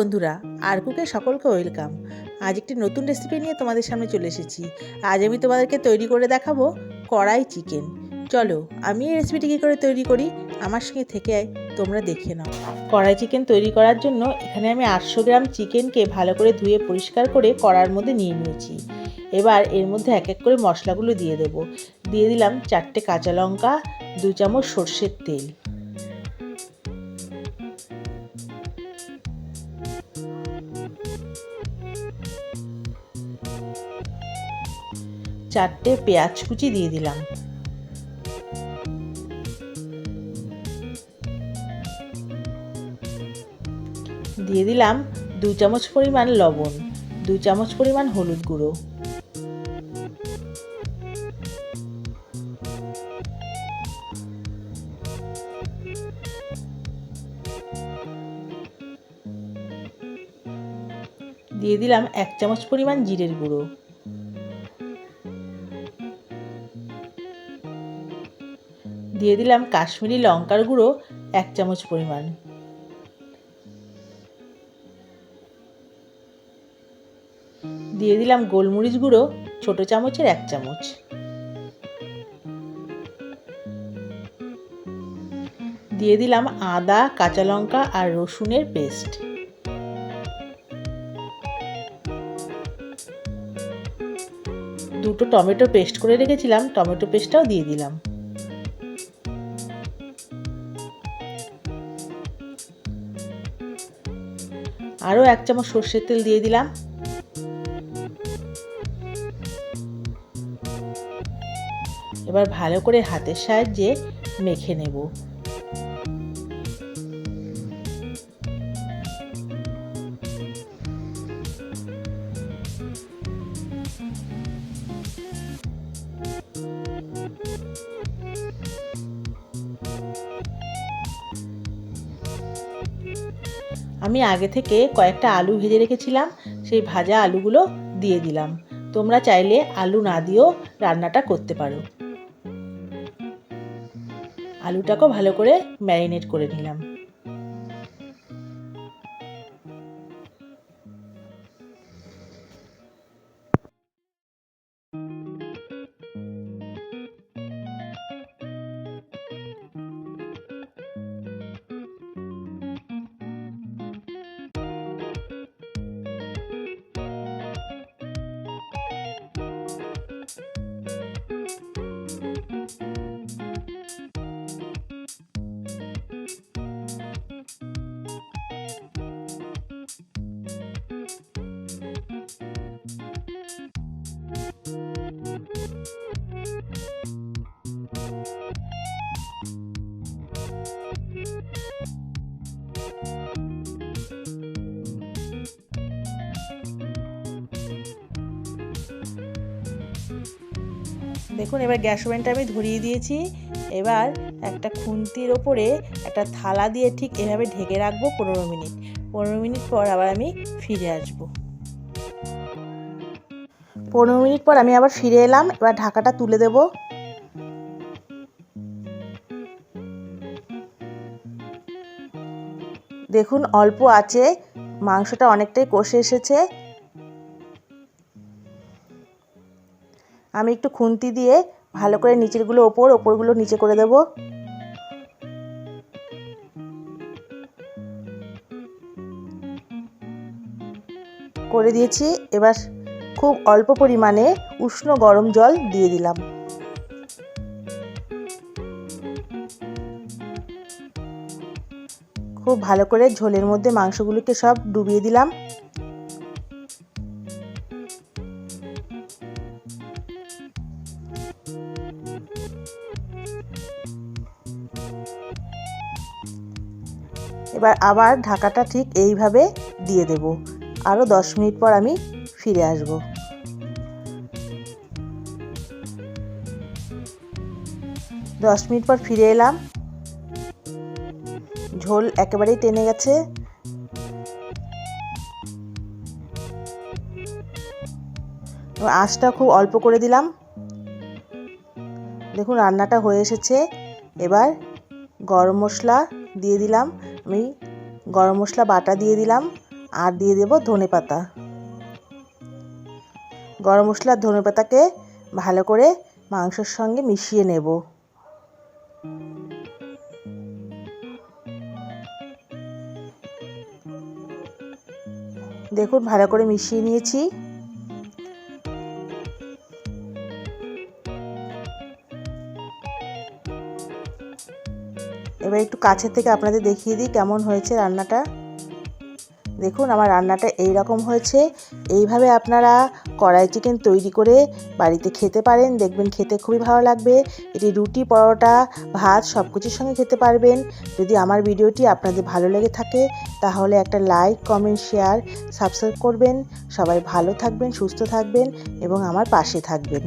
বন্ধুরা আর কুকে সকলকে ওয়েলকাম। আজ একটি নতুন রেসিপি নিয়ে তোমাদের সামনে চলে এসেছি। আজ আমি তোমাদেরকে তৈরি করে দেখাবো কড়াই চিকেন চলো, আমি এই রেসিপিটি কী করে তৈরি করি? আমার সঙ্গে থেকে তোমরা দেখে নাও। কড়াই চিকেন তৈরি করার জন্য এখানে আমি আটশো গ্রাম চিকেনকে ভালো করে ধুয়ে পরিষ্কার করে কড়ার মধ্যে নিয়ে নিয়েছি। এবার এর মধ্যে এক এক করে মশলাগুলো দিয়ে দেব। দিয়ে দিলাম চারটে কাঁচা লঙ্কা, দু চামচ সর্ষের তেল। চারটে পেঁয়াজ কুচি দিয়ে দিলাম। দিয়ে দিলাম দু চামচ পরিমাণ লবণ, দু চামচ পরিমাণ হলুদ গুঁড়ো। দিয়ে দিলাম এক চামচ পরিমাণ জিরের গুঁড়ো। দিয়ে দিলাম কাশ্মীরি লঙ্কার গুঁড়ো এক চামচ পরিমাণ। দিয়ে দিলাম গোলমরিচ গুঁড়ো ছোট চামচের এক চামচ। দিয়ে দিলাম আদা, কাঁচা লঙ্কা আর রসুনের পেস্ট। দুটো টমেটো পেস্ট করে রেখেছিলাম, টমেটো পেস্টটাও দিয়ে দিলাম। আরও এক চামচ সর্ষের তেল দিয়ে দিলাম। এবার ভালো করে হাতের সাহায্যে মেখে নেব। আমি আগে থেকে কয়েকটা আলু ভেজে রেখেছিলাম, সেই ভাজা আলুগুলো দিয়ে দিলাম। তোমরা চাইলে আলু না দিয়েও রান্নাটা করতে পারো। আলুটাকেও ভালো করে ম্যারিনেট করে নিলাম। দেখুন, এবার গ্যাস ওভেনটা আমি ধরিয়ে দিয়েছি। এবার একটা খুন্তির ওপরে একটা থালা দিয়ে ঠিক এভাবে ঢেকে রাখব পনেরো মিনিট। পনেরো মিনিট পর আবার আমি ফিরে আসব। পনেরো মিনিট পর আমি আবার ফিরে এলাম, এবার ঢাকাটা তুলে দেব। দেখুন, অল্প আছে, মাংসটা অনেকটাই কষে এসেছে। আমি একটু খুন্তি দিয়ে ভালো করে নিচেরগুলো ওপর, ওপরগুলো নিচে করে দেব। করে দিয়েছি। এবার খুব অল্প পরিমাণে উষ্ণ গরম জল দিয়ে দিলাম। খুব ভালো করে ঝোলের মধ্যে মাংসগুলোকে সব ডুবিয়ে দিলাম। এবার আবার ঢাকাটা ঠিক এইভাবে দিয়ে দেব। আরও দশ মিনিট পর আমি ফিরে আসব। দশ মিনিট পর ফিরে এলাম। ঝোল একেবারেই টেনে গেছে। আঁচটা খুব অল্প করে দিলাম। দেখুন রান্নাটা হয়ে এসেছে। এবার গরম মশলা দিয়ে দিলাম। আমি গরম মশলা বাটা দিয়ে দিলাম, আর দিয়ে দেব ধনে পাতা। গরম মশলা ধনে পাতাকে ভালো করে মাংসের সঙ্গে মিশিয়ে নেব। দেখুন, ভালো করে মিশিয়ে নিয়েছি। এবার একটু কাছের থেকে আপনাদের দেখিয়ে দিই কেমন হয়েছে রান্নাটা। দেখুন, আমার রান্নাটা এই রকম হয়েছে। এইভাবে আপনারা কড়াই চিকেন তৈরি করে বাড়িতে খেতে পারেন। দেখবেন খেতে খুবই ভালো লাগবে। এটি রুটি, পরোটা, ভাত সব কিছুর সঙ্গে খেতে পারবেন। যদি আমার ভিডিওটি আপনাদের ভালো লেগে থাকে, তাহলে একটা লাইক, কমেন্ট, শেয়ার, সাবস্ক্রাইব করবেন। সবাই ভালো থাকবেন, সুস্থ থাকবেন এবং আমার পাশে থাকবেন।